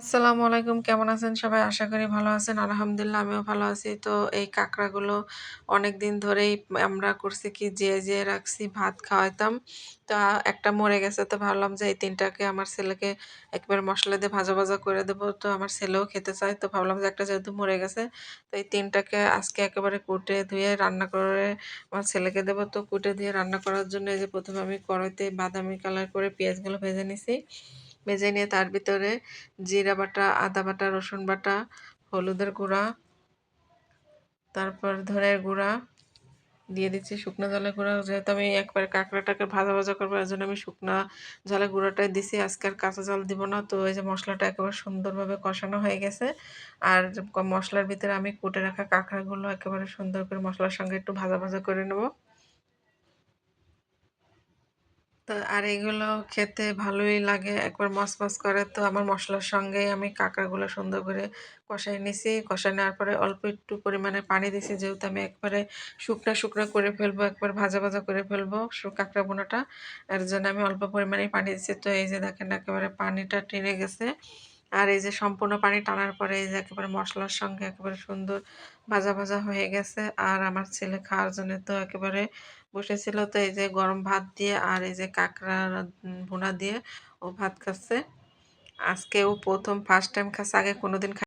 আসসালামু আলাইকুম, কেমন আছেন সবাই? আশা করি ভালো আছেন। আলহামদুলিল্লাহ, আমিও ভালো আছি। তো এই কাঁকড়াগুলো অনেক দিন ধরেই আমরা করছি কি, যে যে রাখছি, ভাত খাওয়াইতাম। তা একটা মরে গেছে, তো ভাবলাম যে এই তিনটাকে আমার ছেলেকে একবার মশলা দিয়ে ভাজা ভাজা করে দেবো। তো আমার ছেলেও খেতে চায়, তো ভাবলাম যে একটা যেহেতু মরে গেছে, তো এই তিনটাকে আজকে একেবারে কুটে ধুয়ে রান্না করে আমার ছেলেকে দেবো। তো কুটে দিয়ে রান্না করার জন্য এই যে প্রথমে আমি কড়াইতে বাদামি কালার করে পেঁয়াজগুলো ভেজে নিছি। ভেজে নিয়ে তার ভিতরে জিরা বাটা, আদা বাটা, রসুন বাটা, হলুদের গুঁড়া, তারপর ধনের গুঁড়া দিয়ে দিচ্ছি শুকনো জলের গুঁড়া। যেহেতু আমি একবার কাঁকড়াটাকে ভাজা ভাজা করব, এর জন্য আমি শুকনো জলের গুঁড়োটাই দিছি। আজকে আর কাঁচা জল দিব না, তো এই যে মশলাটা একেবারে সুন্দরভাবে কষানো হয়ে গেছে। আর মশলার ভিতরে আমি কুটে রাখা কাঁকড়াগুলো একেবারে সুন্দর করে মশলার সঙ্গে একটু ভাজা ভাজা করে নেব। তো আর এগুলো খেতে ভালোই লাগে। একবার মচমচ করে তো আমার মশলার সঙ্গে আমি কাঁকড়াগুলো সুন্দর করে কষাই নিছি। কষাই নেওয়ার পরে অল্প একটু পরিমাণে পানি দিছি যেহেতু আমি একবারে শুকনো শুকনো করে ফেলব, একবার ভাজা ভাজা করে ফেলব কাঁকড়া বোনাটা। এর জন্য আমি অল্প পরিমাণে পানি দিচ্ছি তো এই যে দেখেন একেবারে পানিটা টেনে গেছে। আর এই যে সম্পূর্ণ পানি টানার পরে এই যে একেবারে মশলার সঙ্গে একেবারে সুন্দর ভাজা ভাজা হয়ে গেছে। আর আমার ছেলে খাওয়ার জন্য তো একেবারে বসেছিল তো এই যে গরম ভাত দিয়ে আর এই যে কাঁকড়া ভুনা দিয়ে ও ভাত খাচ্ছে। আজকে ও প্রথম ফার্স্ট টাইম খাচ্ছে, আগে কোনোদিন